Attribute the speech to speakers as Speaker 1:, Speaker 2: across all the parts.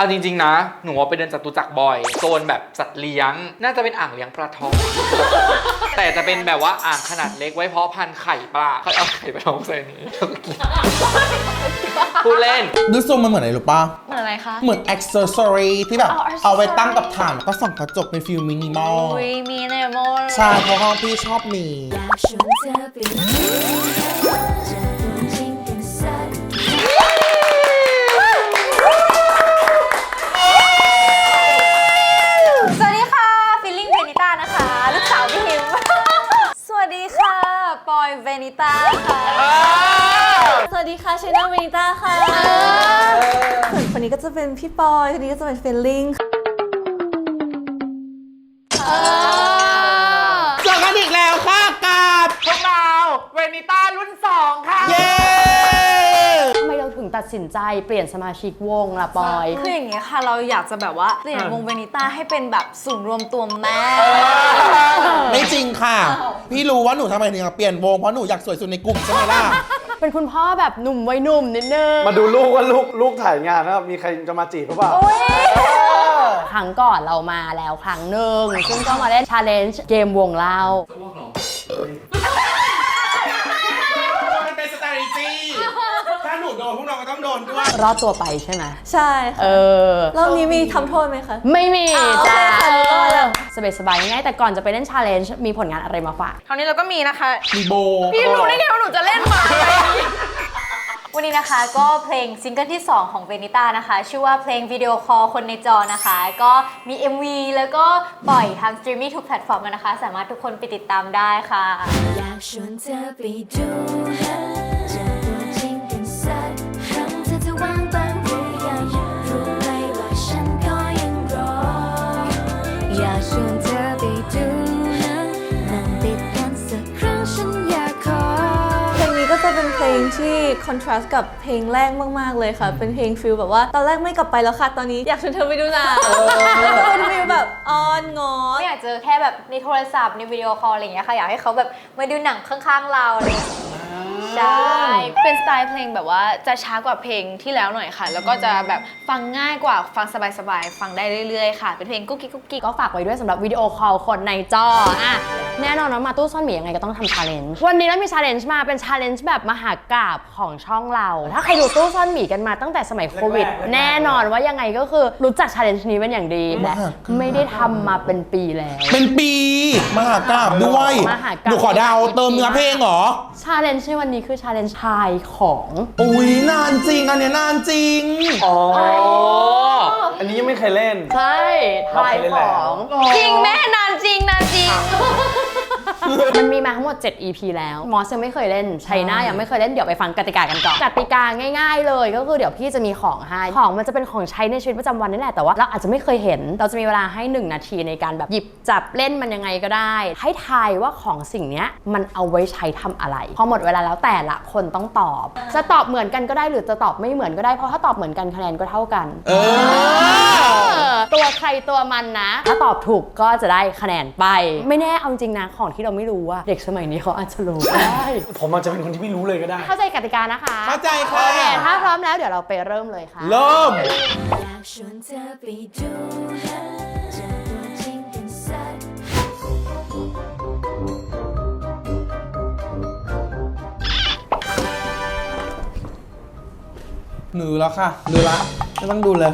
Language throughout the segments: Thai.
Speaker 1: เอาจริง ๆ นะ หนูว่าไปเดินจตุจักรบ่อยโซนแบบสัตว์เลี้ยง น่าจะเป็นอ่างเลี้ยงปลาทอง แต่จะเป็นแบบว่าอ่างขนาดเล็กไว้เพาะพันธุ์ไข่ปลาเขาเอาไข่ปลาทองใส่นี้แล้วก็กินพูดเล่น
Speaker 2: ดูทรงมันเหมือนอะไรรู้ปะ
Speaker 3: เหมือนอะไรคะ
Speaker 2: เหมือน accessory ที่แบบ
Speaker 3: อ๋อ accessory
Speaker 2: เอาไว้ตั้งกับฐานแล้วก็ส่องกระจกเป็นฟิลมินิมอล
Speaker 3: อุ้ยมีเนโมเลย
Speaker 2: ใช่เพราะห้องพี่ชอบมี
Speaker 4: อยากชวนเธอไปดูจะพู
Speaker 3: เวนิต้าค่ะ สวัสดีค่ะ
Speaker 5: ช anel เวนิต้าค่ะส่วนคนนี้ก็จะเป็นพี่ปอยคนนี้ก็จะเป็นเฟลลิง
Speaker 2: เจอกันอีกแล้วค่ะกับ
Speaker 1: พวกเราเวนิต้ารุ่น2ค่ะ
Speaker 2: เย้
Speaker 6: ตัดสินใจเปลี่ยนสมาชิกวงล่ะปอย
Speaker 5: คืออย่างเงี้ยค่ะ เราอยากจะแบบว่าเปลี่ยนวงเวนิต้าให้เป็นแบบศูนย์รวมตัวแม่
Speaker 2: ไม่จริงค่ะ พี่รู้ว่าหนูทำไมถึงอยากเปลี่ยนวงเพราะหนูอยากสวยสุดในกลุ่มใช่ไหมล่ะ
Speaker 6: เป็นคุณพ่อแบบหนุ่มวัยหนุ่มนิดนึง
Speaker 7: มาดูลูกว่าลูกลูกถ่ายงานนะครับมีใครจะมาจีบหรือเปล่า
Speaker 6: ครั้งก่อนเรามาแล้วครั้งหนึ่งซึ่งก็มาเล่นชาเลนจ์เกมวงเล่า
Speaker 2: นด้วย
Speaker 6: รอดตัวไปใช่ไหม
Speaker 5: ใช่
Speaker 6: เอ
Speaker 5: ค่ะ
Speaker 6: อ
Speaker 5: รอบนี้มีทำโทษไหมคะ
Speaker 6: ไม่มี
Speaker 5: อ๋อ
Speaker 6: จ้า
Speaker 5: โอเคค่ะรอดแล้ว
Speaker 6: สบายสบายๆง่ายๆแต่ก่อนจะไปเล่นชาเลนจ์มีผลงานอะไรมาฝาก
Speaker 3: คราวนี้เราก็มีนะคะ
Speaker 2: มีโบ
Speaker 3: พี่รู้ได้ไงว่าหนูจะเล่นหมาอะไร
Speaker 8: วันนี้นะคะก็เพลงซิงเกิลที่ 2 ของเวนิต้านะคะ ชื่อว่าเพลงวิดีโอคอลคนในจอนะคะ ก็มี MV แล้วก็ปล่อยทางสตรีมมิ่งทุกแพลตฟอร์มแล้วนะคะ สามารถทุกคนไปติดตามได้ค่ะ
Speaker 4: อยากชวนเธอไปดูจะ
Speaker 5: ที่คอนทราสต์กับเพลงแรกมากๆเลยค่ะ เป็นเพลงฟิลแบบว่าตอนแรกไม่กลับไปแล้วค่ะ ตอนนี้อยากชวนเธอไปดูหนะแล้วก็เป็นฟิลแบบอ้อนงอ
Speaker 8: ไม่อยากเจอแค่แบบในโทรศัพท์ในวิดีโอคอลอะไรอย่างเงี้ยค่ะอยากให้เขาแบบมาดูหนังข้างๆเราอะไรอย่างเงี้ย ใช่
Speaker 3: เป็นสไตล์เพลงแบบว่าจะช้ากว่าเพลงที่แล้วหน่อยค่ะ แล้วก็จะแบบฟังง่ายกว่าฟังสบายๆ ฟังได้เรื่อยๆ ค่ะ เป็นเพลงกุ๊กกิ๊กกุ๊กกิ๊ก
Speaker 6: ก็ฝากไว้ด้วยสำหรับวิดีโอคอลคนในจออะแน่นอนว่ามาตู้ซ่อนหมียังไงก็ต้องทำชาเลนจ์วันนี้เรามีชาเลนจ์มาเป็นชาเลนจ์แบบมหากราบของช่องเรา ถ้าใครดูตู้ซ่อนหมีกันมาตั้งแต่สมัยโควิด แน่นอนว่ายังไงก็คือรู้จักชาเลนจ์นี้เป็นอย่างดีและ
Speaker 2: มหากราบ
Speaker 6: ไม่ได้ทำมาเป็นปีแล้ว
Speaker 2: เป็นปี มหากราบด้วย
Speaker 6: มหากราบ
Speaker 2: หนูขอเดาเติมเนื้อเพลงเหรอ
Speaker 6: ชาเลนจ์ในวันนี้คือชาเลนจ์ทายของ
Speaker 2: อุ้ยนานจริงอันเนี้ยนานจริง
Speaker 7: อ๋อ อันนี้ยังไม่เคยเล่น
Speaker 6: ใช่ทายของ
Speaker 3: จริงแม่นานจริงนานจริง
Speaker 6: มันมีมาทั้งหมด 7 EP แล้ว มอสยังไม่เคยเล่นชัยนายังไม่เคยเล่น เดี๋ยวไปฟังกติกากันก่อน กติกาง่าย ๆ เลย ก็คือเดี๋ยวพี่จะมีของให้ ของมันจะเป็นของใช้ในชีวิตประจำวันนี่แหละ แต่ว่าเราอาจจะไม่เคยเห็น เราจะมีเวลาให้ 1 นาทีในการแบบหยิบจับเล่นมันยังไงก็ได้ ให้ทายว่าของสิ่งเนี้ยมันเอาไว้ใช้ทำอะไร พอหมดเวลาแล้วแต่ละคนต้องตอบ จะตอบเหมือนกันก็ได้หรือจะตอบไม่เหมือนก็ได้เพราะถ้าตอบเหมือนกันคะแนนก็เท่ากัน
Speaker 2: เออ
Speaker 6: เออตัวใครตัวมันนะ ถ้าตอบถูกก็จะได้คะแนนไป ไม่แน่เอาจริงนะของที่เราไม่รู้ว่าเด็กสมัยนี้เขาอาจจะรู้ก็ได้
Speaker 7: ผมอาจจะเป็นคนที่ไม่รู้เลยก็ได้
Speaker 6: เข้าใจกติกานะคะ
Speaker 2: เข้าใจค่ะ
Speaker 6: โอเคถ้าพร้อมแล้วเดี๋ยวเราไปเริ่มเลยค่ะ
Speaker 2: เริ่ม
Speaker 4: อยากชวนเธอไปดู
Speaker 2: หนูแล้วค่ะดูละไม่ต้องดูเลย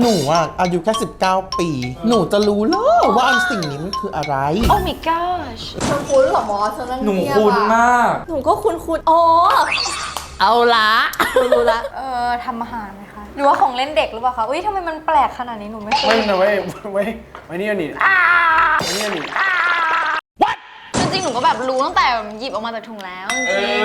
Speaker 2: หนูอะอายุแค่ 19 ปี หนูจะรู้เลยว่าอันสิ่งนี้มันคืออะไร
Speaker 3: โอ้ my gosh
Speaker 5: คุ้นเหรอมอสนั่ง
Speaker 1: หนู
Speaker 5: เงียบ
Speaker 1: คุ้น
Speaker 5: อะ
Speaker 1: มาก
Speaker 5: หนูก็คุ้นคุ้นๆอ๋อ
Speaker 6: เอาละ
Speaker 5: หนูรู้ละ
Speaker 8: เออทำอาหารไหมคะหรือว่าของเล่นเด็กหรือเปล่าคะอุ้ยทำไมมันแปลกขนาดนี้หนูไม่เคย
Speaker 7: ไม่
Speaker 8: เห็น
Speaker 7: นะเว้ยไว้ไว้นี่อันนี้ไว้นี่อันนี้
Speaker 3: จริงๆห นูก็แบบรู้ตั้งแต่หยิบออกมาจากถุงแล้วจริง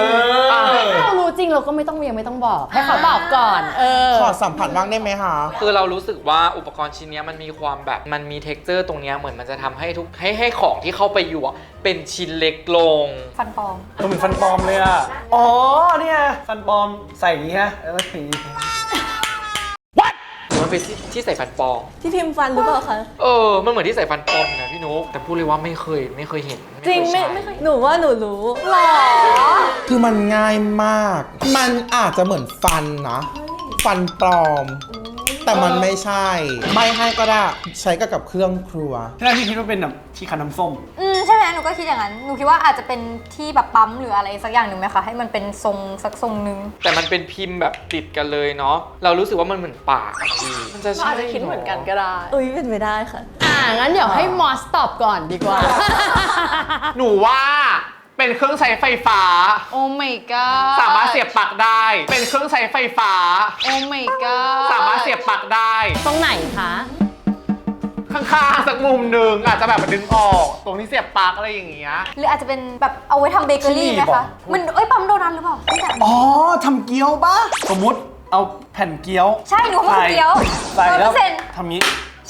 Speaker 6: ถ้าเรารู้จริงเราก็ไม่ต้องยังไม่ต้องบอก ให้เขาบอกก่อน เออ
Speaker 2: ขอสัมผัสบ้างได้ไหมคะ
Speaker 1: คือเรารู้สึกว่าอุปกรณ์ชิ้นเนี้ยมันมีความแบบมันมีเท็กเจอร์ตรงเนี้ยเหมือนมันจะทำให้ทุกให้ให้ของที่เข้าไปอยู่อะเป็นชิ้นเล็กลง
Speaker 8: ฟันปลอม
Speaker 7: เออเหมือนฟันปลอมเลยอะ อ๋อเนี่ย ฟันปลอมใส่อย่างงี้ฮะแล้วอย่างงี้
Speaker 1: หรือมัน เป็นที่ที่ใส่ฟันปลอม
Speaker 5: ที่พิมพ์ฟันหรือเปล่าคะ
Speaker 1: เออ มันเหมือนที่ใส่ฟันปลอมนะพี่นุ๊กแต่พูดเลยว่าไม่เคยไม่เคยเห็น
Speaker 5: จริง
Speaker 1: เค
Speaker 5: ไม่
Speaker 1: ยใช้
Speaker 5: ไม่เคยหนูว่าหนูรู้หรอ
Speaker 2: คือมันง่ายมาก มันอาจจะเหมือนฟันนะ ฟันปลอม แต่มันไม่ใช่ใบให้ก็ได้ ใช้กับกับเครื่องครัว
Speaker 7: ที่แรกพี่คิดว่าเป็นแบบที่คันน้ำส้ม
Speaker 8: อืมใช่ไหมหนูก็คิดอย่างนั้น หนูคิดว่าอาจจะเป็นที่แบบปั๊มหรืออะไรสักอย่างหนึ่งไหมคะ ให้มันเป็นทรงสักทรงหนึ่ง
Speaker 1: แต่มันเป็นพิมพ์แบบติดกันเลยเนาะ เรารู้สึกว่ามันเหมือนปากอะพี่มันจะ
Speaker 3: เรา
Speaker 1: ใช่
Speaker 3: อาจจะคิดเหมือนกันก็ได้
Speaker 5: อุ้ยเป็นไปได้ค่ะ
Speaker 6: อ่างั้นเดี๋ยวให้มอสตอบก่อนดีกว่า
Speaker 9: หนูว่า เป็นเครื่องใช้ไฟฟ้า
Speaker 3: โอ้ my god
Speaker 9: สามารถเสียบปลั๊กได้ เป็นเครื่องใช้ไฟฟ้า
Speaker 3: โอ้ my god
Speaker 9: สามารถเสียบปลั๊กได้
Speaker 6: ตรงไหนคะ
Speaker 9: ข้างๆสักมุมหนึ่งอาจจะแบบดึงออก ตรงที่เสียบปลั๊กอะไรอย่างเงี้ย
Speaker 8: หรืออาจจะเป็นแบบเอาไว้ทำเบเกอรี่ไหม
Speaker 7: ที่บอ
Speaker 8: คะ
Speaker 7: ก
Speaker 8: มันเอ้ยปั๊มโดนัทหรือเปล่าไม่แต่
Speaker 7: อ๋อทำเกี๊ยวปะสมมติเอาแผ่นเกี๊ยว
Speaker 8: ใช่หนูว่ามันเกี๊ยว
Speaker 7: ใส่แล้ว
Speaker 8: 100%
Speaker 7: ทำงี้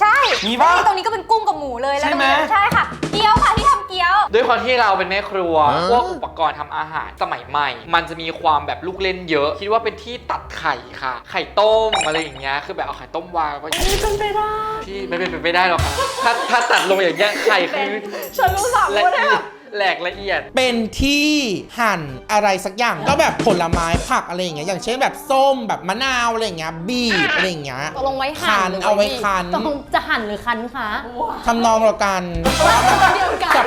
Speaker 8: ใช่
Speaker 7: มีปะ
Speaker 8: แล้วตรงนี้ก็เป็นกุ้งกับหมูเลยแล้ว
Speaker 7: ใช่ไหม
Speaker 8: ตรงนี้ใช่ค่ะ เกี๊ยวค่ะที่ทำเกี๊ยว
Speaker 1: ด้วยความที่เราเป็นแม่ครัว พวกอุปกรณ์ทำอาหารสมัยใหม่ มันจะมีความแบบลูกเล่นเยอะ คิดว่าเป็นที่ตัดไข่ค่ะ ไข่ต้มอะไรอย่างเงี้ย คือแบบเอาไข่ต้มวางก็ไม่เป็นไปได้พี่ไม่เป็นไปไม่ได้หรอกค่ะถ้าถ้าตัดลงอย่างเงี้ยไข่คือ
Speaker 3: ฉันรู้สาม
Speaker 1: ละ
Speaker 3: คน
Speaker 1: เอี
Speaker 3: ได้
Speaker 1: ย
Speaker 3: แบ
Speaker 1: ด
Speaker 3: บ
Speaker 1: แหลกละเอียด
Speaker 2: เป็นที่หั่นอะไรสักอย่างก็แบบผลไม้ผักอะไรอย่างเงี้ยอย่างเช่นแบบส้มแบบมะนาวอะไรอย่างเงี้ยบีบอะไรอย่างเงี้ย
Speaker 6: ตกลงไว้หั่นหรือ
Speaker 2: เอาไว้
Speaker 6: บีบ
Speaker 2: คัน
Speaker 6: ตกลงจะหั่นหรือคันคะ
Speaker 2: ทำนองเดียวกันว่ามัน
Speaker 6: เดียวกัน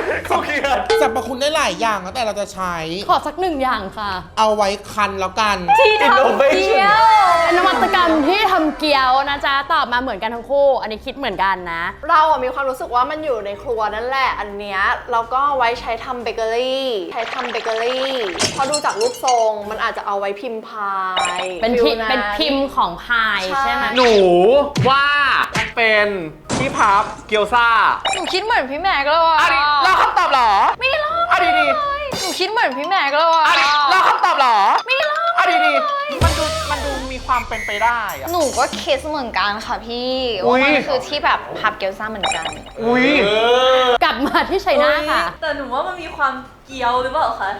Speaker 2: สรรพคุณได้หลายอย่างแล้วแต่เราจะใช้
Speaker 6: ขอสักหนึ่งอย่างค่ะ
Speaker 2: เอาไว้คันแล้วกัน
Speaker 8: ที่ทำเกี๊ยว
Speaker 6: เป็นนวัตกรรมที่ทำเกี๊ยวนะจ๊ะ ตอบมาเหมือนกันทั้งคู่ อันนี้คิดเหมือนกันนะ
Speaker 3: เราอะมีความรู้สึกว่ามันอยู่ในครัวนั่นแหละ อันเนี้ยเราก็เอาไว้ใช้ทำเบเกอรี่ใช้ทำเบเกอรี่เพอดูจากรูปทรง มันอาจจะเอาไว้พิมพ์พาย
Speaker 6: เป็นพิ
Speaker 3: ฟิล
Speaker 6: เป็นพิมพ์ของพายใช่ไหม
Speaker 9: หนูว่ามันเป็นที่พับเกี๊ยวซ่า
Speaker 3: หนูคิดเหมือนพี่แม็กเลยว่ะ
Speaker 9: อันนี้เราคำตอบเหรอ
Speaker 3: ไม่รอด
Speaker 9: อันนี้ดี
Speaker 3: หนูคิดเหมือนพี่แม็กเลยว่ะ
Speaker 9: อันนี้เราคำตอบเหรอ ไม่รอดอันนี้ดีมันดูมันดูมี ความเป็นไปได้อะ
Speaker 3: หนูก็คิดเหมือนกันค่ะพี่
Speaker 9: อุ๊
Speaker 3: ว่าย มันคือที่แบบพับเกี๊ยวซ่าเหมือนกัน
Speaker 9: อุ้ย
Speaker 6: กลับมาที่ชัยนาค่ะ
Speaker 5: แต่หนูว่ามันมีความเกี๊ยวหรือเปล่าคะ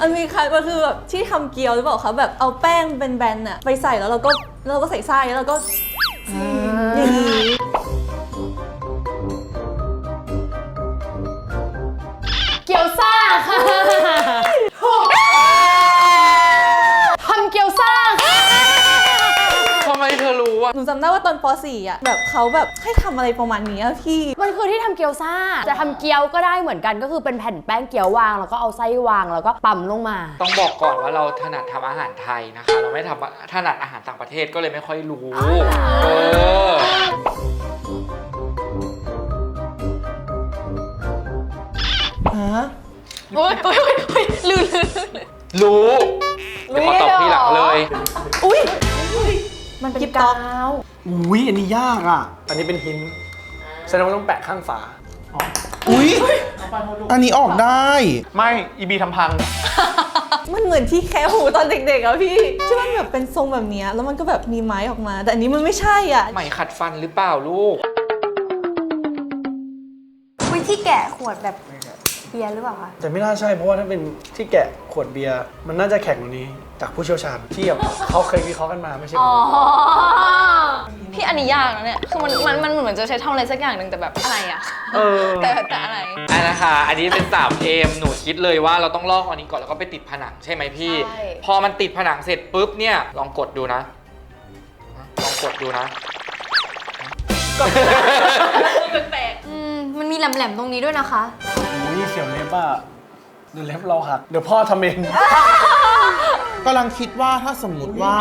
Speaker 5: มันมีค่ะมันคือแบบที่ทำเกี๊ยวหรือเปล่าคะแบบเอาแป้งเป็นแบนๆอะไปใส่แล้วเราก็เราก็ใส่ไส้แล้วเราก็อย่างนี้
Speaker 6: เกี๊ยวซ่าค่ะทำเกี๊ยวซ่าค่ะ
Speaker 1: ทำไมเธอรู้อะ
Speaker 5: หนู จำได้ว่าตอนป .4 อะแบบเขาแบบให้ทำอะไรประมาณนี้อะพี่
Speaker 6: มันคือที่ทำเกี๊ยวซ่า จะทำเกี๊ยวก็ได้เหมือนกันก็คือเป็นแผ่นแป้งเกี๊ยววาง แล้วก็เอาไส้วางแล้วก็ปั๊มลงมา
Speaker 1: ต้องบอกก่อนว่าเราถนัดทำอาหารไทยนะคะ เราไม่ทำถนัดอาหารต่างประเทศก็เลยไม่ค่อยรู้เออ
Speaker 2: ฮะ
Speaker 3: โอ้ยโอ้ยโอ้ยโอ้ยลืมลืมลืม
Speaker 1: รู้เดี๋ยวขอตอบทีหลังเลย
Speaker 5: อุ้ย
Speaker 6: มันเป็น
Speaker 5: กิ๊บต๊
Speaker 6: กา
Speaker 5: อก
Speaker 6: ว
Speaker 7: อุ้ยอันนี้ยากอะ อันนี้เป็นหินแสดงว่าต้องแปะข้างฝา
Speaker 2: อุ๊ยอันนี้ออกได้
Speaker 9: ไม่อีบีทำพัง
Speaker 5: มันเหมือนที่แคะหูตอนเด็กๆอะพี่ที่มันแบบเป็นทรงแบบเนี้ยแล้วมันก็แบบมีไม้ออกมา แต่อันนี้มันไม่ใช่อะ
Speaker 1: ใหม่ขัดฟันหรือเปล่าลูก
Speaker 8: วิธีแกะขวดแบบเบียร์หรือเปล่าคะ
Speaker 7: แต่ไม่น่าใช่เพราะว่าถ้าเป็นที่แกะขวดเบียร์มันน่าจะแข็งกว่านี้ จากผู้เชี่ยวชาญที่แบบเขาเคยวิเคราะห์กันมาไม่ใช่ผม
Speaker 3: พี่อันนี้ยากนะเนี่ย คือมันมันมันเหมือนจะใช้ทำอะไรสักอย่างหนึ่งแต่แบบอะไรอะ
Speaker 9: เออ
Speaker 3: แต่แต่อะไร
Speaker 1: อันนะคะ อันนี้เป็น 3M หนูคิดเลยว่าเราต้องลอกอันนี้ก่อนแล้วก็ไปติดผนังใช่ไหมพี่
Speaker 3: ใช่
Speaker 1: พอมันติดผนังเสร็จปุ๊บเนี่ย ลองกดดูนะ ลองกดดูนะ
Speaker 8: อืมมันมีแหลมๆตรงนี้ด้วยนะคะ
Speaker 7: อุ้ยเสียวเล็บอะเดี๋ยวเล็บเราหัก เดี๋ยวพ่อทำเอง
Speaker 2: กำลังคิดว่าถ้าสมมุติว่า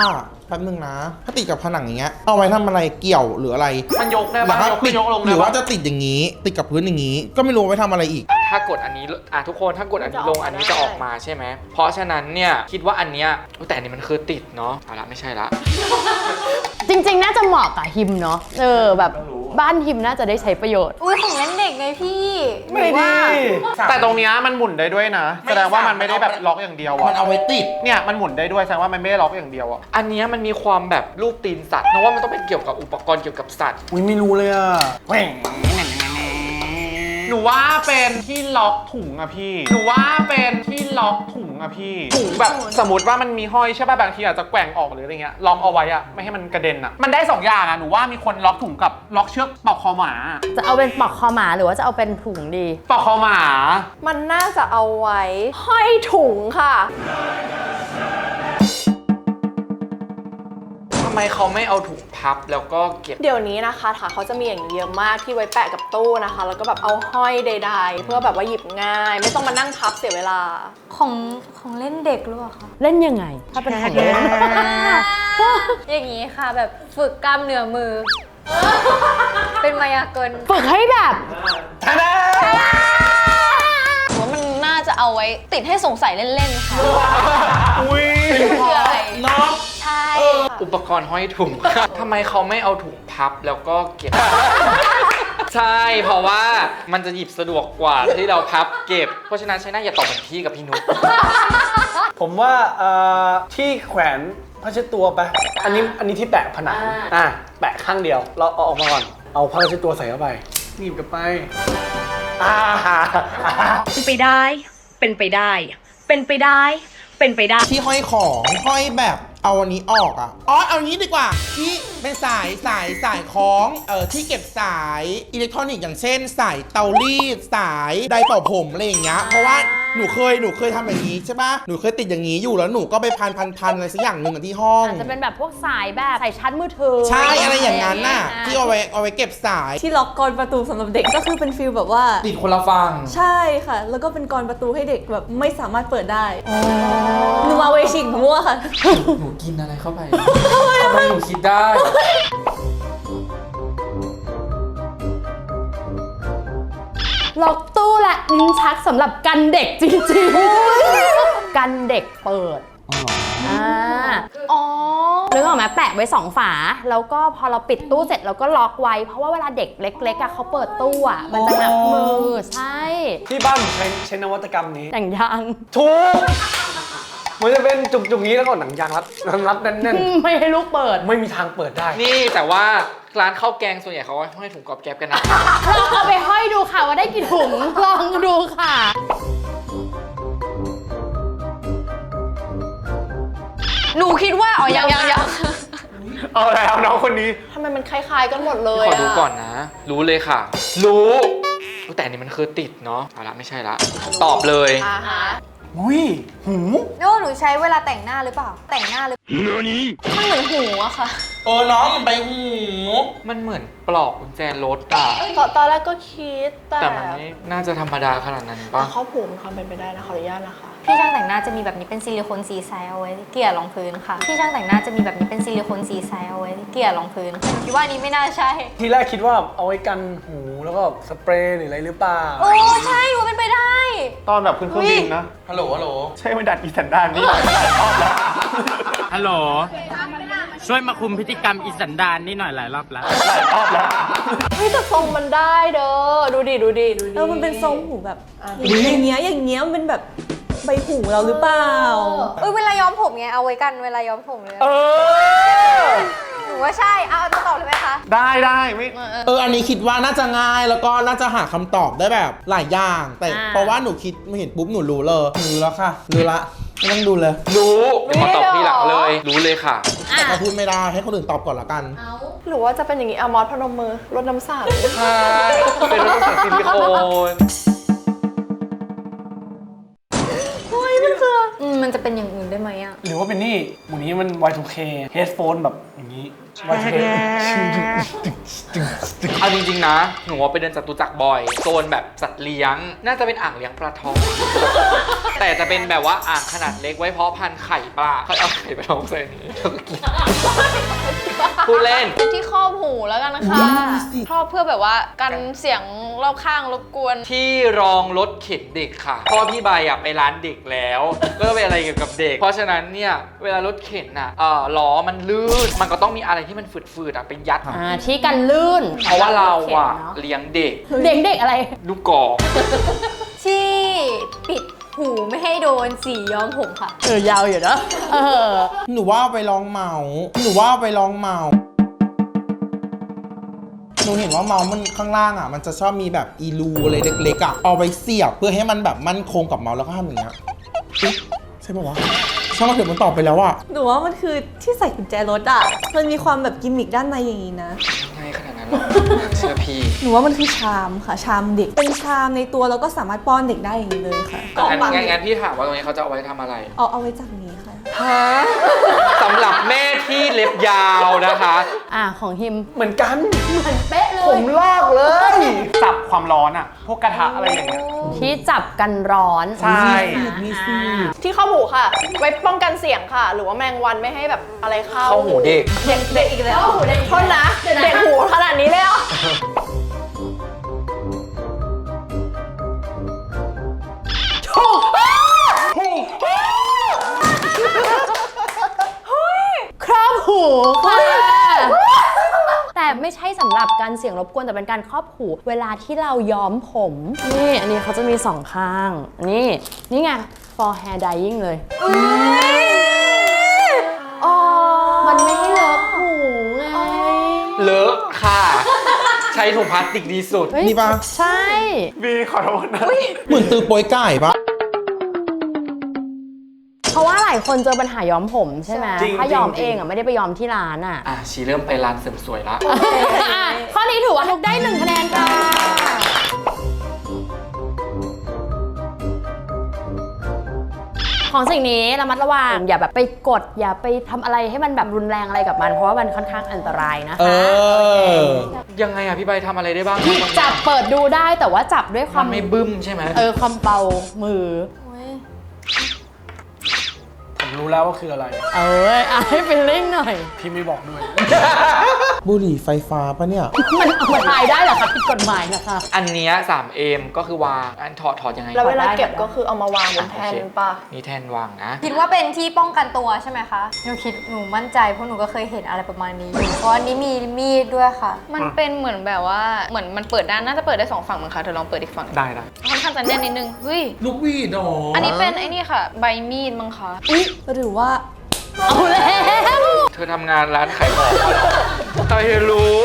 Speaker 2: แป๊บนึงนะถ้าติดกับผนังอย่างเงี้ยเอาไว้ทำอะไรเกี่ยวหรืออะไร
Speaker 9: มันยกได้
Speaker 2: หรือ
Speaker 9: ปะ
Speaker 2: ว่าย
Speaker 9: ก
Speaker 2: ติด
Speaker 9: ยกลง
Speaker 2: ห
Speaker 9: ได้
Speaker 2: รือว่า
Speaker 9: ปะ
Speaker 2: จะติดอย่างนี้ ติดกับพื้นอย่างนี้ ก็ไม่รู้ว่าไว้ทำอะไรอีก
Speaker 1: ถ้ากดอันนี้อะทุกคนถ้ากดอันนี้ลงอันนี้จะออกมาใช่ไหม เพราะฉะนั้นเนี่ยคิดว่าอันเนี้ยอุ๊ยแต่อันนี้มันคือติดเนาะเอาละไม่ใช่ละ
Speaker 6: จริงๆ น่าจะเหมาะกับฮิมเนาะ เออแบบ บ้านฮิมน่าจะได้ใช้ประโยชน์
Speaker 8: อุ้ยของเล่นเด็กไงพี่
Speaker 7: ไม่
Speaker 8: หนู
Speaker 7: ดี
Speaker 8: ว่า
Speaker 9: แต่ตรงเนี้ยมันหมุนได้ด้วยนะ แสดงว่ามันไม่ได้แบบล็อกอย่างเดียว
Speaker 2: มัน
Speaker 9: อะ
Speaker 2: เอาไว้ติด
Speaker 9: เนี่ยมันหมุนได้ด้วยแสดงว่ามันไม่ได้ล็อกอย่างเดียวอะ
Speaker 1: อันเนี้ยมันมีความแบบรูปตีนสัตว์เพราะว่ามันต้องเป็นเกี่ยวกับอุปกรณ์เกี่ยวกับสัตว์
Speaker 7: อุ้ยไม่รู้เลยอะแหว่ง
Speaker 9: หนูว่าเป็นที่ล็อกถุงอะพี่ หนูว่าเป็นที่ล็อกถุงอะพี่ถุงแบบสมมติว่ามันมีห้อยใช่ป่ะบางทีอาจจะแกว่งออกหรืออะไรเงี้ยล็อกเอาไว้อะไม่ให้มันกระเด็นอะมันได้สองอย่างอะหนูว่ามีคนล็อกถุงกับล็อกเชือกปอกคอหมา
Speaker 6: จะเอาเป็นปลอกคอหมาหรือว่าจะเอาเป็นถุงดี
Speaker 9: ปอกคอหมา
Speaker 3: มันน่าจะเอาไว้ ห้อยถุงค่ะ
Speaker 9: ทำ
Speaker 1: ไมเขาไม่เอาถุงพับแล้วก็เก็บ
Speaker 3: เดี๋ยวนี้นะคะค่ะเขาจะมีอย่างเยอะมากที่ไว้แปะกับตู้นะคะ แล้วก็แบบเอาห้อยใดๆ เพื่อแบบว่าหยิบง่าย ไม่ต้องมานั่งพับเสียเวลา
Speaker 8: ของของเล่นเด็กหรือเปล่าคะ
Speaker 6: เล่นยังไง ถ้าเป็นของเล่น
Speaker 8: อย่างนี้ค่ะแบบฝึกกล้ามเนื้อมือ เป็นมายากล
Speaker 6: ฝึกให้แบบ
Speaker 5: ว่ามันน่าจะเอาไว้ติดให้สงสัยเล่นๆค่ะ
Speaker 9: อุ้ย
Speaker 5: คืออะไร
Speaker 2: น้อง
Speaker 8: ใช่
Speaker 1: อุปกรณ์ห้อยถุง ทำไมเขาไม่เอาถุงพับแล้วก็เก็บ ใช่ เพราะว่ามันจะหยิบสะดวกกว่าที่เราพับเก็บ เพราะฉะนั้นใช้หน้าอย่าตอบเหมือนพี่กับพี่นุ๊ก
Speaker 7: ผมว่าเอ่อที่แขวนผ้าเช็ดตัวไปอันนี้อันนี้ที่แปะผนังอะแปะข้างเดียว เราเอาออกมาก่อน เอาผ้าเช็ดตัวใส่เข้าไปหนีบกลับไปอ่า
Speaker 10: เป็นไปได้ เป็นไปได้ เป็นไปได้ เป็นไปได้
Speaker 2: ที่ห้อยของห้อยแบบ เอาอันนี้ออกอะ อ๋อ เอางี้ดีกว่า ที่เป็นสายสายสายของเอ่อที่เก็บสายอิเล็กทรอนิกส์อย่างเช่น สายเตารีดสายไดร์เป่าผมอะไรอย่างเงี้ย เพราะว่า หนูเคยหนูเคยทำอย่างนี้ใช่ปะหนูเคยติดอย่างนี้อยู่แล้วหนูก็ไปพันพันพันอะไรสักอย่างหนึ่งอะที่ห้อง
Speaker 6: อาจจะเป็นแบบพวกสายแบบใส่ชั้นมือถือ
Speaker 2: ใช่อะไรอย่างนั้นน่ะ ที่เอาไว้เอาไว้เก็บสาย
Speaker 5: ที่ล็อกกรอนประตูสำหรับเด็กก็คือเป็นฟิลแบบว่า
Speaker 1: ติดคนละฟัง
Speaker 5: ใช่ค่ะ แล้วก็เป็นกรอนประตูให้เด็กแบบไม่สามารถเปิดได้หนูมาเวชิงมั่วค่ะ
Speaker 1: หนูกินอะไรเข้าไปทำไมหนูคิดได้
Speaker 6: ล็อกตู้และลิ้นชักสำหรับกันเด็กจริงๆ กันเด็กเปิดอ่า
Speaker 5: อ๋อ
Speaker 6: นึกออกไหมแปะไว้สองฝา แล้วก็พอเราปิดตู้เสร็จเราก็ล็อกไว้ เพราะว่าเวลาเด็กเล็กๆอะเขาเปิดตู้อะมันจะหนักมือใช่
Speaker 7: ที่บ้านผมใช้ใช้นวัตกรรมนี้
Speaker 6: แต่งยาง
Speaker 7: ถูกมันจะเป็นจุกๆนี้แล้วก็หนังยางรัดรัดแน่น
Speaker 6: ไม่ให้ลูกเปิด
Speaker 7: ๆ ไม่มีทางเปิดได้
Speaker 1: นี่แต่ว่า ร้านข้าวแกงส่วนใหญ่เขาห้อยถุงกอบแก๊บกันนะ
Speaker 6: ลองเอาไปห้อยดูค่ะว่าได้กี่ถุง ลองดูค่ะ
Speaker 5: หนูคิดว่าอ๋อยังยังยัง
Speaker 9: เอาแล้วน้องคนนี้
Speaker 3: ทำไมมันคล้ายๆกันหมดเลย
Speaker 1: ขอ
Speaker 3: อะ
Speaker 1: ดูก่อนนะ รู้เลยค่ะ รู้ แต่อันนี้มันคือติดเนาะเอาละไม่ใช่ละ ตอบเลย
Speaker 3: อ่าฮะ
Speaker 7: อุ้ยหู
Speaker 8: โน่หนูใช้เวลาแต่งหน้าหรือเปล่า แต่งหน้าหรือ
Speaker 5: มันเหมือนหูอะค่ะ
Speaker 2: เออน้องมันไปหู
Speaker 1: มันเหมือนปลอกกุญแจรถอะ
Speaker 3: ตอนตอนแรกก็คิดแต่
Speaker 1: แต่มันไม่น่าจะธรรมดาขนาดนั้น
Speaker 3: แต่
Speaker 1: ปะ
Speaker 3: เขาผูกมีความเป็นไปได้นะขออนุญาตนะคะ
Speaker 8: พี่ช่างแต่งหน้าจะมีแบบนี้เป็นซิลิโคนสีใสเอาไว้เกลี่ยรองพื้นค่ะ พี่ช่างแต่งหน้าจะมีแบบนี้เป็นซิลิโคนสีใสเอาไว้เกลี่ยรองพื้นหนูคิดว่าอันนี้ไม่น่าใช่
Speaker 7: ทีแรกคิดว่าเอาไว้กันหูแล้วก็สเปรย์หรืออะไรหรือเปล่า
Speaker 8: โอ้ใช่หนูเป็นไปได้
Speaker 9: ตอนแบบขึ้นเครื่องบินนะ
Speaker 2: ฮัลโหลฮัลโหล
Speaker 9: ใช่ไม่ดัดอีสันดานนี่หลายรอบแล้ว
Speaker 11: ฮัลโหล ช่วยมาคุมพฤติกรรมอีสันดานนี่หน่อยหลายรอบแล้ว
Speaker 9: หลายรอบแล้ว
Speaker 3: เฮ้ยแต่ทรงมันได้เด้อ ดูดิ ดูดิ ดูดิ
Speaker 5: เออมันเป็นทรงหูแบบ
Speaker 3: อะ
Speaker 5: อย่างเงี้ย อย่างเงี้ยมันเป็นแบบ ใบหูเราหรือเปล่า
Speaker 8: เออเวลาย้อมผมไงเอาไว้กันเวลาย้อมผมเลย
Speaker 7: เออ
Speaker 8: หนูว่าใช่เอาจะตอบเลยไหมคะ
Speaker 9: ได้ได้ไม่
Speaker 2: เอออันนี้คิดว่าน่าจะง่ายแล้วก็น่าจะหาคำตอบได้แบบหลายอย่าง แต่
Speaker 6: อ่า
Speaker 2: เพราะว่าหนูคิดไม่เห็นปุ๊บหนูรู้เลยรู้แล้วค่ะรู้ละไม่ต้องดูเลย
Speaker 1: รู้เดี๋ยวขอตอบพี่หลังเลย รู้เลยค่ะ
Speaker 2: แต่ก็พูดไม่ได้ให้คนอื่นตอบก่อนละกัน
Speaker 3: หรือว่าจะเป็นอย่างนี้อะมอสพนมมือรดน้ำสัง
Speaker 1: ใช่เป็นรถสังซิลิโคน
Speaker 8: มันจะเป็นอย่างอื่นได้ไหมอะ
Speaker 7: หรือว่าเป็นนี่หมูนี้มัน Y2K headphone แบบอย่างนี้
Speaker 1: เอาจริงๆนะ หนูว่าไปเดินจตุจักรบ่อยโซนแบบสัตว์เลี้ยง น่าจะเป็นอ่างเลี้ยงปลาทอง แต่จะเป็นแบบว่าอ่างขนาดเล็กไว้เพาะพันธุ์ไข่ปลาเขาเอาไข่ปลาทองใส่นี้แล้วก็กิน พูดเล่น
Speaker 5: ที่ครอบหูแล้วกันนะคะครอบเพื่อแบบว่ากันเสียงรอบข้างรบกวน
Speaker 1: ที่รองรถเข็นเด็กค่ะเพ่อพี่ใบอะไปร้านเด็กแล้วก็เป็นอะไรเกี่ยวกับเด็ก เพราะฉะนั้นเนี่ยเวลารถเข็นอะเอ่อล้อมันลื่นมันก็ต้องมีอะไรที่มันฝืดๆอะไปยัด
Speaker 6: อ่าที่กันลื่น
Speaker 1: เพราะว่าเราอะ
Speaker 6: เน
Speaker 1: เลี้ยงเด็ก
Speaker 6: เด็กเด็กอะไร
Speaker 1: ลูกกอก
Speaker 8: ที่ปิดหูไม่ให้โดนสีย้อมผมค่ะ
Speaker 6: เออยาวอยู่นะเออ
Speaker 2: หนูว่าเอาไปลองเมาส์หนูว่าเอาไปลองเมาส์หนูเห็นว่าเมาส์มันข้างล่างอะ มันจะชอบมีแบบอีรูอะไรเล็กๆอะเอาไปเสียบเพื่อให้มันแบบมั่นคงกับเมาส์แล้วก็ทำอย่างเงี้ยเอ๊ะใช่ปะวะ ช่างมันเถอะมันตอบไปแล้วอะ
Speaker 5: หนูว่ามันคือที่ใส่กุญแจรถอะ มันมีความแบบกิมมิคด้านในอย่างนี้นะ
Speaker 1: ง่ายขนาดนั้นหรอเชื่อพี่
Speaker 5: หนูว่ามันคือชามค่ะชามเด็ก เป็นชามในตัวแล้วก็สามารถป้อนเด็กได้อย่างนี้เลยค่ะ
Speaker 1: งั้นงั้นงั้นพี่ถามว่าตรงนี้เขาจะเอาไว้ทำอะไร
Speaker 5: เอาเอาไว้จากนี้ค่ะ
Speaker 1: ฮะสำหรับแม่ที่เล็บยาวนะคะ
Speaker 6: อะของฮิม
Speaker 7: เหมือนกัน
Speaker 6: เหมือนเป๊ะเล
Speaker 7: ผ
Speaker 6: ย
Speaker 7: มลอกเลย
Speaker 9: จับความร้อนอะพวกกระทะอะไรอย่างเงี้ย
Speaker 6: ที่จับกันร้อน
Speaker 9: ใช่
Speaker 2: มีสิ
Speaker 3: ที่เข้าหูค่ะ ไว้ป้องกันเสียงค่ะ หรือว่าแมงวันไม่ให้แบบอะไรเข้า
Speaker 1: เข้าหูเด็ก
Speaker 3: เด็กเด็กอีกแล้วเข้าหูเด็กโทษนะ เด็กหูขนาดนี้เลยเหรอ
Speaker 6: หูค่ะ แต่ไม่ใช่สำหรับการเสียงรบกวนแต่เป็นการครอบหู เวลาที่เราย้อมผม นี่ อันนี้เขาจะมีสองข้าง นี่ นี่ไง for hair dyeing เลย มันไม่ให้เลอะหูไง
Speaker 1: เลอะค่ะ ใช้ถุงพลาสติกดีสุด
Speaker 6: เฮ้ย
Speaker 2: นี่ปะ
Speaker 6: ใช่
Speaker 9: บีขอโทษนะ
Speaker 2: เหมือนตือโปยไก่ปะ
Speaker 6: เพราะว่าหลายคนเจอปัญหาย้อมผมใช่ไหม
Speaker 7: จริง
Speaker 6: ถ้าย้อม
Speaker 7: จริง
Speaker 6: เองอะไม่ได้ไปย้อมที่ร้านอะ
Speaker 1: อะชีเริ่มไปร้านเสริมสวยละ
Speaker 6: อะข้อนี้ถือว่าทุกได้หนึ่งคะแนนค่ะของสิ่งนี้ระมัดระวังอย่าแบบไปกด อย่าไปทำอะไรให้มันแบบรุนแรงอะไรกับมัน เพราะว่ามันค่อนข้างอันตรายนะ
Speaker 2: เอ
Speaker 6: คะ
Speaker 2: อ
Speaker 1: ยังไงอะพี่ใบทำอะไรได้บ้าง
Speaker 6: จับเปิดดูได้แต่ว่าจับด้วยควา
Speaker 1: มัน
Speaker 6: ม
Speaker 1: ไม่บึ้มใช่ไหม
Speaker 6: เออความเบามือ
Speaker 7: ผม รู้แล้วว่าคืออะไร
Speaker 6: เอออะให้เป็นเร่งหน่อย
Speaker 7: พี่ไม่บอกด้วย
Speaker 2: บุหรี่ไฟฟ้าปะเนี่ย
Speaker 6: มันเอามาถ่ายได้เหรอคะผิดกฎหมายนะคะ
Speaker 1: อันเนี้ย 3M ก็คือวาง อันถอดถอดยังไง
Speaker 3: แล้วเวลา
Speaker 6: ได้
Speaker 3: เก็บ
Speaker 6: ได้
Speaker 3: ก็คือเอามาวางบนแทนป่ะ
Speaker 1: นี่แทนวางนะ
Speaker 8: คิดว่าเป็นที่ป้องกันตัวใช่ไหมคะ หนูคิดหนูมั่นใจเพราะหนูก็เคยเห็นอะไรประมาณนี้อยู่เพราะอันนี้มีมีดด้วยค่ะ
Speaker 12: มันเป็นเหมือนแบบว่าเหมือนมันเปิดด้านน่าจะเปิดได้สองฝั่งมั้งคะเธอลองเปิดอีกฝั่ง
Speaker 9: ได้ได้
Speaker 12: ค่อนข้างจะแน่นนิดนึงเฮ้ย
Speaker 2: ลูกวีดหรอ
Speaker 12: อันนี้เป็นไอ้นี่ค่ะ ใบมีดมั้งคะ
Speaker 5: อุ๊ยหรือว่า
Speaker 6: เอาแล้ว
Speaker 1: เธอทำงานร้านขายของใครจะรู้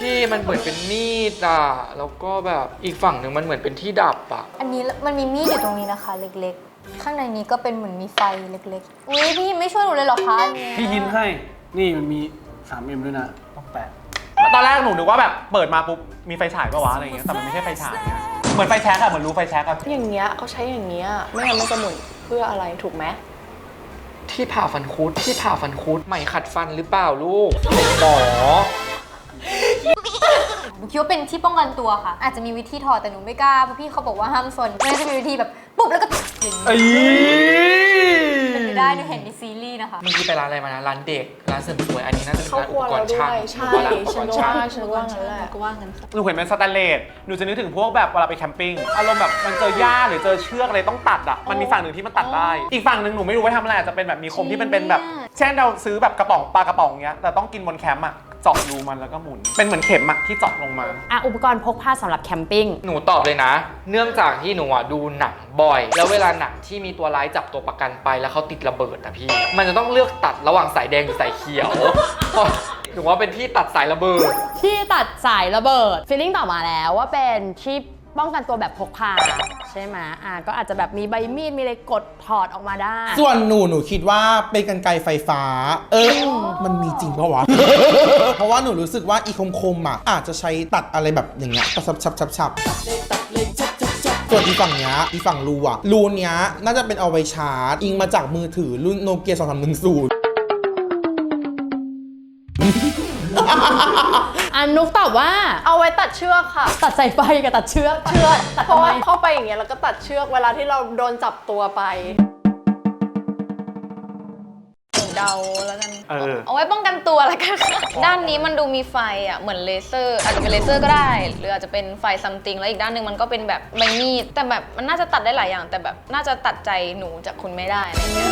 Speaker 1: พี่มันเหมือนเป็นมีดอะแล้วก็แบบอีกฝั่งหนึ่งมันเหมือนเป็นที่ดับอะ
Speaker 8: อันนี้มันมีมีดอยู่ตรงนี้นะคะ เล็กๆ ข้างในนี้ก็เป็นเหมือนมีไฟเล็กๆ อุ้ยพี่ไม่ช่วยหนูเลยเหรอคะอันเนี้ย
Speaker 7: พี่ยินให้ นี่มันมี 3M ด้วยนะ ต้องแปะ
Speaker 9: ตอนแรกหนูนึกว่าแบบเปิดมาปุ๊บมีไฟฉายปะวะอะไรเงี้ยแต่มันไม่ใช่ไฟฉายอะเหมือนไฟแช็กอะเหมือนรู้ไฟแช็กอะ
Speaker 3: อย่างเงี้ยเขาใช้อย่างเงี้ยไม่งั้นมันจะหมุนเพื่ออะไรถูกไหม
Speaker 1: ที่ผ่าฟันคุดที่ผ่าฟันคุดไหมขัดฟันหรือเปล่าลูกหมอ
Speaker 8: หนูคิดว่าเป็นที่ป้องกันตัวค่ะ อาจจะมีวิธีถอดแต่หนูไม่กล้าเพราะพี่เขาบอกว่าห้ามสนมันจะมีวิธีแบบ ปุ๊บแล้วก็อย่างนี้
Speaker 7: เอ้ย
Speaker 8: เป็นไปได้หนูเห็นในซีรีส์นะคะ
Speaker 1: เมื่อกี้ไปร้านอะไรมานะร้านเด็กร้านเสริมสวยอันนี้น่าจะเป็น
Speaker 3: เข้า
Speaker 1: ร้าน
Speaker 3: ค
Speaker 1: อุ
Speaker 3: รัว
Speaker 1: ปกร
Speaker 3: เรา
Speaker 1: ณ์
Speaker 3: ด้
Speaker 1: ช่าวง
Speaker 3: ย ใช่
Speaker 1: ร้านอุปก
Speaker 3: ฉั
Speaker 1: ร
Speaker 3: น
Speaker 1: ณ์
Speaker 3: ก็
Speaker 1: ช่าง
Speaker 3: ว่าฉันก็ว่างั้นแหละ
Speaker 5: ก็ว่างั้นค่ะ
Speaker 9: หนูเห็นเป็นสแตนเลสหนูจะนึกถึงพวกแบบเวลาไปแคมปิ้ง อารมณ์แบบมันเจอหญ้าหรือเจอเชือกอะไรต้องตัดอะมันมีฝั่งหนึ่งที่มันตัดได้ อีกฝั่งหนึ่งหนูไม่รู้ไว้ทำอะไรอาจจะเป็นแบบมีคมที่มันเป็นแบบ เช่นเราซื้อแบบกระป๋องปลากระป๋องเงี้ย แต่ต้องกินบนแคมป์อะ เจาะรูมันแล้วก็หมุน เป็นเหมือนเข็มอะที่เจาะลงมา
Speaker 6: อะอุปกรณ์พกพาสำหรับแคมปิ้ง
Speaker 1: หนูตอบเลยนะ เนื่องจากที่หนูอะดูหนังบ่อย แล้วเวลาหนังที่มีตัวร้ายจับตัวประกันไปแล้วเขาติดระเบิดอะพี่ มันจะต้องเลือกตัดระหว่างสายแดงหรือสายเขียวเพราะหนูว่าเป็นที่ตัดสายระเบิด
Speaker 6: ที่ตัดสายระเบิดฟีลลิ่งต่อมาแล้วว่าเป็นที่ ป้องกันตัวแบบพกพาใช่ไหมอะก็อาจจะแบบมีใบมีดมีอะไรกดถอดออกมาได้
Speaker 2: ส่วนหนูหนูคิดว่าเป็นกันไกรไฟฟ้า เออมันมีจริงปะวะ เพราะว่าหนูรู้สึกว่าอีคมคมๆอะอาจจะใช้ตัดอะไรแบบอย่างเงี้ยชับชับชับชับส่วนอีฝั่งเนี้ยอีฝั่งรูอะรูเนี้ยน่าจะเป็นเอาไว้ชาร์จ อิงมาจากมือถือรุ่นโนเกียสองสามหนึ่งศูนย์
Speaker 6: อันนุกตอบว่า
Speaker 3: เอาไว้ตัดเชือกค่ะ
Speaker 6: ตัดสายไฟกับตัดเชือกเชือกตัด
Speaker 3: เพราะ
Speaker 6: ทำไม
Speaker 3: ว่าเข้าไปอย่างเงี้ยแล้วก็ตัดเชือกเวลาที่เราโดนจับตัวไปเดาแล้วกัน
Speaker 9: เออ
Speaker 12: เอาไว้ป้องกันตัวละกันค่ะด้านนี้มันดูมีไฟอะเหมือนเลเซอร์อาจจะเป็นเลเซอร์ก็ได้ หรืออาจจะเป็นไฟซัมติงแล้วอีกด้านหนึ่งมันก็เป็นแบบใบมีดแต่แบบมันน่าจะตัดได้หลายอย่าง แต่แบบน่าจะตัดใจหนูจากคุณไม่ได้อะไรเงี้ย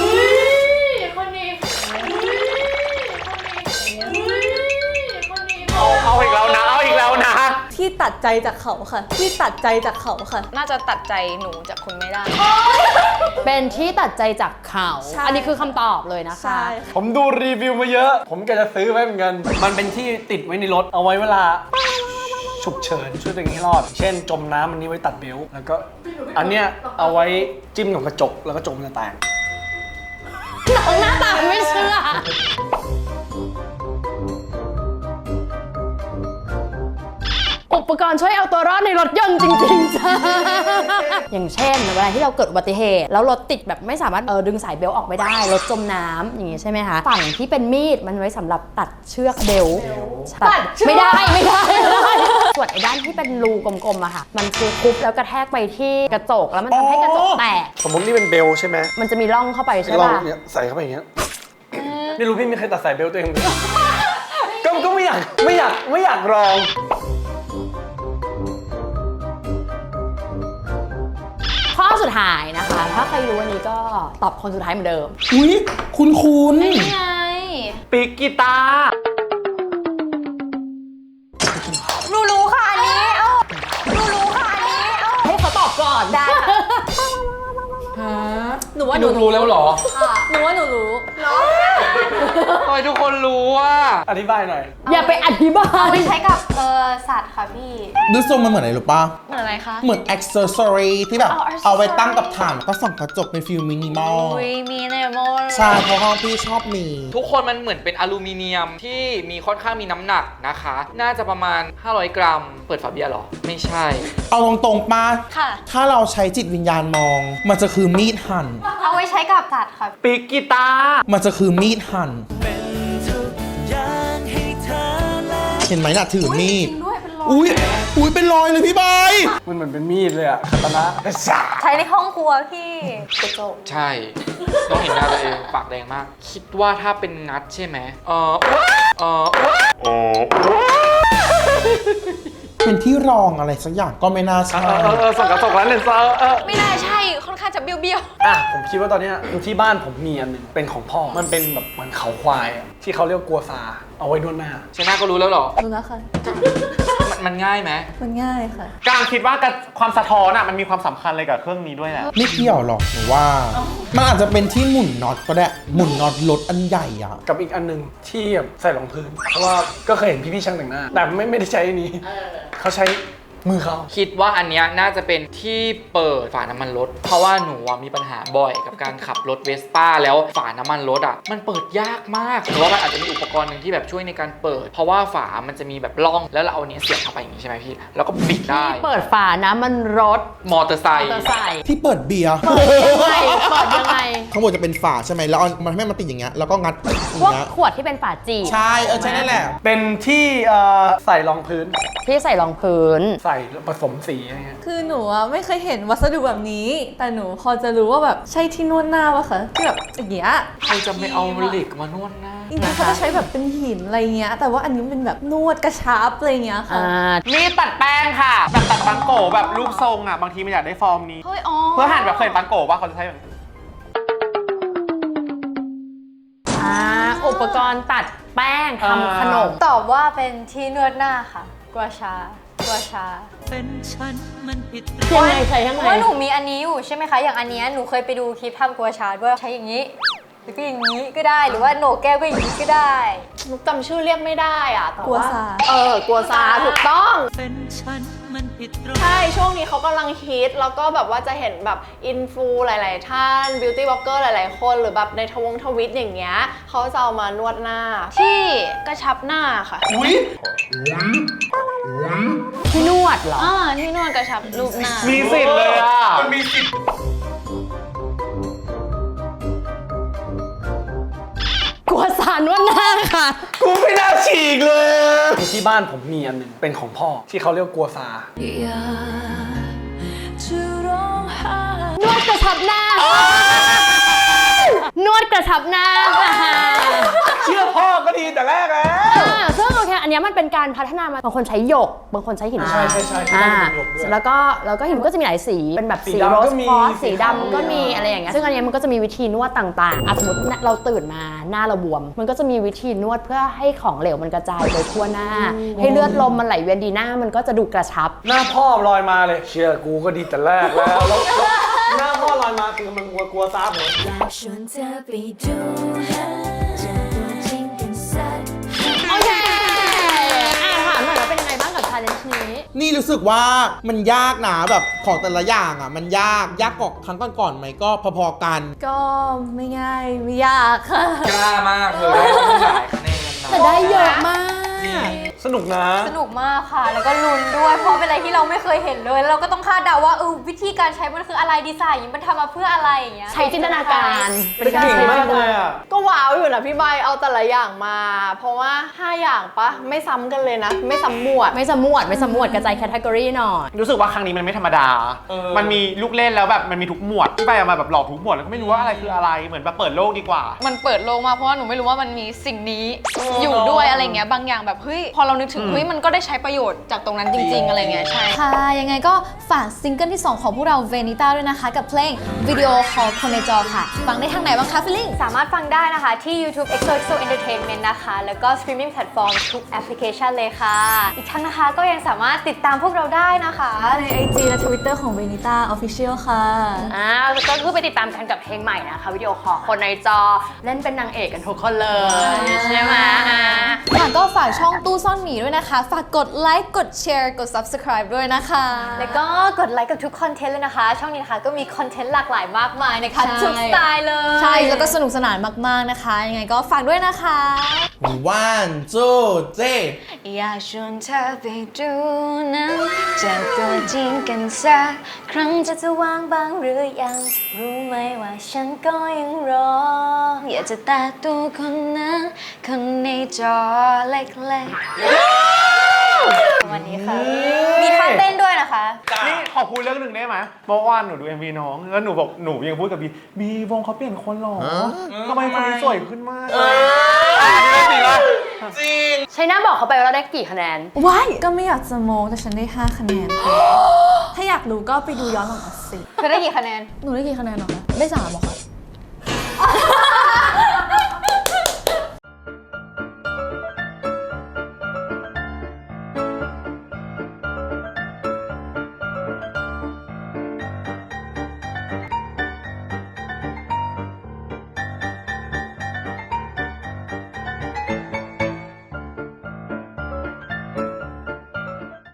Speaker 9: เอา เอาอีกแล้วนะ เอาอีกแล้วนะ
Speaker 5: ที่ตัดใจจากเขาค่ะ ที่ตัดใจจากเขาค่ะ
Speaker 12: น่าจะตัดใจหนูจากคุณไม่ได้
Speaker 6: เป็นที่ตัดใจจากเขา
Speaker 5: ใช่
Speaker 6: อันนี้คือคำตอบเลยนะคะ
Speaker 5: ใช่
Speaker 7: ผมดูรีวิวมาเยอะ ผมก็จะซื้อไว้เหมือนกัน มันเป็นที่ติดไว้ในรถ เอาไว้เวลา ฉุกเฉินช่วยตัวเองให้รอด เช่น จมน้ำอันนี้ไว้ตัดเบลต์แล้วก็ อันเนี้ยเอาไว้จิ้มกับกระจก แล้วก็จกมันจะแตก
Speaker 6: หน้าตาไม่เชื่อ อุปกรณ์ช่วยเอาตัวรอดในรถยนต์จริงๆจ้าอย่างเช่นเวลาที่เราเกิดอุบัติเหตุ แล้วรถติดแบบไม่สามารถเออดึงสายเบลต์ออกไม่ได้ รถจมน้ำอย่างงี้ใช่ไหมคะฝั่งที่เป็นมีดมันไว้สำหรับตัดเชือกเบลต์ตัดไม่ได้ไม่ได้ไม่ได้ส่วนไอ้ด้านที่เป็นรูกลมๆอะค่ะ มันคือคุบแล้วกระแทกไปที่กระจกแล้วมันทำให้กระจกแตก
Speaker 7: สมมตินี่เป็นเบลใช่ไหม
Speaker 6: มันจะมีร่องเข้าไปใช่
Speaker 7: ลอง
Speaker 6: ป่ะ
Speaker 7: เนี่ยใส่เข้าไปอย่างเงี้ยไม่รู้พี่มีใครตัดสายเบลตัวเองไหมก็ก็ไม่อยากไม่อยากไม่อยากลอง
Speaker 6: สุดท้ายนะคะ ถ้าใครรู้อันนี้ก็ตอบคนสุดท้ายเหมือนเดิม
Speaker 2: อุ้ยคุณคุณ
Speaker 12: นี่ไง
Speaker 9: ปีกกีตาร์
Speaker 8: หนูรู้ค่ะอันนี้เอ้าหนูรู้ค่ะอันนี้เอ้า
Speaker 6: ให้เขาตอบก่อน
Speaker 8: ได้
Speaker 5: หนูว่าห
Speaker 1: ห
Speaker 5: นู
Speaker 1: นูรู้แล้วเหรอ
Speaker 5: หนูว่าหนูรู้
Speaker 1: ทำไมทุกคนรู้ว่า
Speaker 7: อธิบายหน่อย
Speaker 6: อย่าไปอธิบา
Speaker 8: เอา
Speaker 6: ย
Speaker 8: ไปใช้กับเออสัตว์ค่ะพี่
Speaker 2: ดูทรงมันเหมือนอะไรรู้ป่ะ
Speaker 12: เหมือนอะไรคะ
Speaker 2: เหมือน accessory ที่แบบ
Speaker 12: อ๋อ accessory
Speaker 2: เอาไว้ตั้งกับฐานแล้วก็ส่องกระจกเป็นฟิลมินิมอล
Speaker 12: อุ้ยมีเนโม
Speaker 2: ใช่เพราะห้องพี่ชอบมี
Speaker 1: ทุกคนมันเหมือนเป็นอลูมิเนียมที่มีค่อนข้างมีน้ำหนักนะคะ น่าจะประมาณ 500 กรัม เปิดฝาเบียร์เหรอ ไม่ใช่
Speaker 2: เอาตรงๆป้า
Speaker 8: ค่ะ
Speaker 2: ถ้าเราใช้จิตวิญญาณมอง มันจะคือมีดหั่น
Speaker 8: เอาไว้ ใช้กับสัตว์ค่ะ
Speaker 9: ปีกกีตาร์
Speaker 2: มันจะคือมีดหั่น เห็นไหมน่ะถือมีดอุ้ยอุ้ยเป็นรอยเลยพี่ใบาย
Speaker 7: มันเหมือนเป็นมีดเลยอะคาตานะสา
Speaker 8: ใช้ในห้องครัวพี่
Speaker 1: ใช่ ต้องเห็นหน้าตัวเองปากแดงมาก คิดว่าถ้าเป็นงัดใช่ไหมเออเออ
Speaker 2: เป็นที่รองอะไรสักอย่างก็ไม่น่า
Speaker 7: เอ
Speaker 2: ใช่
Speaker 7: อเออเออส่งกระจกแล้วเลนส์เออเออ
Speaker 12: ไม่น่าใช่ค่อนข้าง จะเบี้ยว
Speaker 7: อะผมคิดว่าตอนเนี้ยที่บ้านผมมีอันหนึ่งเป็นของพ่อ มันเป็นแบบเหมือนเขาควายอะที่เขาเรียกว่ากัวซาเอาไว้นวดหน้า
Speaker 1: ใช่หน้าก็รู้แล้วเหรอ
Speaker 5: รู้แล้วค่ะ
Speaker 1: มันมันง่ายไหม
Speaker 5: มันง่ายค่ะ
Speaker 9: การคิดว่ากับความสะท้อนอะมันมีความสำคัญเลยกับเครื่องนี้ด้วยแหละ
Speaker 2: ไม่เกี่ยวหรอกหนูว่า มันอาจจะเป็นที่หมุนน็อตก็ได้ หมุนน็อตรถอันใหญ่อะ
Speaker 7: กับอีกอันหนึ่งที่แบบใส่รองพื้น เพราะว่าก็เคยเห็นพี่ๆช่างแต่งหน้า แต่ไม่ไม่ได้ใช้อันนี้ เขาใช้ มือเขา
Speaker 1: คิดว่าอันเนี้ยน่าจะเป็นที่เปิดฝาน้ำมันรถ เพราะว่าหนูอะมีปัญหาบ่อยกับการขับรถเวสป้าแล้วฝาน้ำมันรถอะมันเปิดยากมากหรือว่ามันอาจจะมีอุปกรณ์หนึ่งที่แบบช่วยในการเปิด เพราะว่าฝามันจะมีแบบร่องแล้วเราเอาอันเนี้ยเสียบเข้าไปอย่างนี้ใช่ไหมพี่แล้วก็บิดได้
Speaker 6: เปิดฝานะมันรถ
Speaker 1: มอเตอร์ไซ
Speaker 6: มอ
Speaker 1: ค์
Speaker 6: เตอร์ไซค์
Speaker 2: ที่เปิดเบียร์
Speaker 6: เปิดยังไงเปิดยังไง
Speaker 2: ข้างบนจะเป็นฝาใช่ไหมแล้วเอามันให้มันติดอย่างเงี้ยแล้วก็งัดอย่าง
Speaker 6: พวก
Speaker 2: เงี้ย
Speaker 6: ขวดที่เป็นฝาจีบ
Speaker 2: ใช่เออใช่นั่นแหละ
Speaker 7: เป็นที่เอ่อใส่รองพื้น
Speaker 6: ที่ใส่รองพื้น
Speaker 7: ใส่ผสมสีอะไรเงี้ย
Speaker 5: คือหนูอะไม่เคยเห็นวัสดุแบบนี้ แต่หนูพอจะรู้ว่าแบบใช่ที่นวดหน้าปะคะที่แบบอย่างเงี้ย
Speaker 1: ใครจะไม่เอาเหล็กมานวดหน้า
Speaker 5: จริงๆเขาจะใช้แบบเป็นหินอะไรเงี้ย แต่ว่าอันนี้มันเป็นแบบนวดกระชับอะไรเงี้ยค่ะ
Speaker 6: อ่า
Speaker 9: มีดตัดแป้งค่ะแบบตัดปังโกะแบบรูปทรงอะบางทีมันอยากได้ฟอร์มนี้
Speaker 12: ๆเฮ้ยอ๋อ
Speaker 9: เพื่อหั่นแบบเคยเห็นปังโกะว่าเขาจะใช้แบบนี้
Speaker 6: อ่าอุปกรณ์ตัดแป้งทำขนม
Speaker 8: ตอบว่าเป็นที่นวดหน้าค่ะ กัวชา กัวชา
Speaker 6: ยังไงใช้ยัง
Speaker 8: เพ
Speaker 6: ไง
Speaker 8: ราะว่าหนูมีอันนี้อยู่ใช่ไหมคะ อย่างอันเนี้ยหนูเคยไปดูคลิปทำกัวชาด้วยใช้อย่างนี้หรือก็อย่างนี้ก็ได้ หรือว่าโหนกแก้วก็อย่างนี้ก็ได้
Speaker 3: นุกจำชื่อเรียกไม่ได้อะแต่
Speaker 5: กัวซา
Speaker 3: เออกัวซาถูกต้อง ใช่ ช่วงนี้เขากำลังฮิต แล้วก็แบบว่าจะเห็นแบบอินฟูหลาย ๆ ท่านบิวตี้บล็อกเกอร์หลาย ๆ คนหรือแบบในทวงทวิตอย่างเงี้ยเขาจะเอามานวดหน้า
Speaker 12: ที่กระชับหน้าค่ะ
Speaker 6: ที่นวดเหรอ
Speaker 12: อ่าที่นวดกระชับรูปหน้า
Speaker 9: มีสิทธิ์เลยอะ
Speaker 7: มันมีสิทธิ์
Speaker 6: กลัวสารนวดหน้าค่ะ
Speaker 7: กูไม่น่าฉีกเลยที่บ้านผมมีอันหนึ่งเป็นของพ่อที่เขาเรียกว่ากัวซา
Speaker 6: นวดกระชับหน้า นวดกระชับหน้าค่ะ
Speaker 7: เชื่อพ่อก็ดีแต่แรกแล้ว
Speaker 6: อ่าซึ่งโอเคอันเนี้ยมันเป็นการพัฒนามาบางคนใช้หยก บางคนใช้หิน
Speaker 7: ใช่ใช่ใช่ที่
Speaker 6: อ่า
Speaker 7: บ้านมีหยกด้วย
Speaker 6: แล้วก็แล้วก็หินก็จะมีหลายสีเป็นแบบ
Speaker 7: สี
Speaker 6: สี
Speaker 7: ดำ
Speaker 6: โร
Speaker 7: ก็
Speaker 6: ส
Speaker 7: มี
Speaker 6: คอส
Speaker 7: สี
Speaker 6: สี
Speaker 7: ขาว
Speaker 6: ดำก็มี อะไรอย่างเงี้ยซึ่งอันเนี้ยมันก็จะมีวิธีนวดต่างๆอะสมมติเราตื่นมาหน้าเราบวม มันก็จะมีวิธีนวดเพื่อให้ของเหลวมันกระจายไปทั่วหน้า ให้เลือดลมมันไหลเวียนดีหน้ามันก็จะดูกระชับ
Speaker 7: หน้าพ่อลอยมาเลย เชื่อกูก็ดีแต่แรกแล้วแล้วแล้วหน้าพ่อลอยมาคือมันกลัวกลัวซาผม
Speaker 4: อยากชวนเธอไปดูเจ
Speaker 2: รู้สึกว่ามันยากนะแบบของแต่ละอย่างอะ มันยากยากกว่าครั้งก่อนๆไหมก็พอๆกัน
Speaker 5: ก็ไม่ง่ายไม่ยากค่ะ
Speaker 1: กล้ามากเลยได้หลายคะแนนนะ
Speaker 6: แต่ได้เยอะมาก
Speaker 1: จริง
Speaker 7: สนุกนะ
Speaker 8: สนุกมากค่ะ แล้วก็ลุ้นด้วย เพราะเป็นอะไรที่เราไม่เคยเห็นเลยแล้วเราก็ต้องคาดเดาว่าเออวิธีการใช้มันคืออะไรดีไซน์อย่างนี้มันทำมาเพื่ออะไรอย่างเงี้ย
Speaker 6: ใช้จินตนาการ
Speaker 7: เป็นเก่งมากเลยอะ
Speaker 3: ก็ว้าวอยู่นะพี่ใบเอาแต่ละอย่างมา เพราะว่า 5 อย่างปะไม่ซ้ำกันเลยนะ ไม่ซ้ำหมวด
Speaker 6: ไม่สมวดไม่สมวดกระจายแคตตากรีหน่อย
Speaker 9: รู้สึกว่าครั้งนี้มันไม่ธรรมดา
Speaker 2: เออ
Speaker 9: มันมีลูกเล่นแล้วแบบมันมีทุกหมวดที่ไปเอามาแบบหลอกทุกหมวดแล้วก็ไม่รู้ว่าอะไรคืออะไร เหมือนแบบเปิดโลกดีกว่า
Speaker 4: มันเปิดโลกมาเพราะว่าหนูไม่รู้ว่ามันมีสิ่งนี้อยู่ด้วยอะไรเงี้ยบางอย่างแบบเฮ้ยพอเรานึกถึงเฮ้ยมันก็ได้ใช้ประโยชน์จากตรงนั้นจริง ๆ อะไรเงี้ยใช่
Speaker 12: ค่ะ ยังไงก็ฝากซิงเกิลที่ 2 ของพวกเราเวนิต้าด้วยนะคะ กับเพลงวิดีโอคอลคนในจอค่ะ ฟังได้ทางไหนบ้างคะฟิลลิ่ง
Speaker 8: สามารถฟังได้นะคะที่ YouTube EXO Entertainment นะคะ แล้วก็ streaming platform ทุกแอปพลิเคชันเลยค่ะ อีกทั้งนะคะก็ยังสามารถติดตามพวกเราได้นะคะ
Speaker 5: ใน IG และ Twitter ของ Venita Official ค่ะ
Speaker 6: อ่าก็คือไปติดตามกันกับเพลงใหม่นะคะ วิดีโอคอลคนในจอเล่นเป็นนางเอกกันทุกคนเลย ใช่ไหมอ่า
Speaker 12: ค่ะก็ฝากช่องตู้ซ่อนหมีด้วยนะคะ ฝากกดไลค์กดแชร์กด subscribe ด้วยนะคะ
Speaker 8: แล้วก็กดไลค์กับทุกคอนเทนต์เลยนะคะ ช่องนี้นะคะก็มีคอนเทนต์หลากหลายมากมายนะคะ
Speaker 12: ใช่
Speaker 8: ทุกสไตล์เลย
Speaker 12: ใช่ แล้วก็สนุกสนานมาก ๆ นะคะ ยังไงก็ฝากด้วยนะคะ
Speaker 2: มีว่านจูเจ
Speaker 4: อยากชวนเธอไปดูหนังเจอตัวจริงกันสักครั้งจะ
Speaker 8: จะจะว่างบ้างหรือยัง รู้ไหมว่าฉันก็ยังรอ
Speaker 4: อยากจะแตะตัวคนนั้นคนในจอเล็กๆ
Speaker 8: วันนี้ค่ะ มีท่าเต้นด้วยนะคะ
Speaker 9: นี่ขอพูดเรื่องหนึ่งได้ไหมเมื่อวานหนูดู MV น้อง แล้วหนูบอกหนูยังพูดกับบีบีวงเขาเปลี่ยนคนหรอทำไมคนนี้สวยขึ้นมากอันนี้ไม่จริงละ
Speaker 2: จริง
Speaker 6: ชัยนาบอกเขาไปว่าเราได้กี่คะแนน
Speaker 5: ว้ายก็ไม่อยากจะโมแต่ฉันได้ 5 คะแนน ถ้าอยากรู้ก็ไปดูย้อนหลังมาสิ
Speaker 8: เธอได้กี่คะแนน
Speaker 5: หนูได้กี่คะแนนหรอคะ ได้3หรอคะ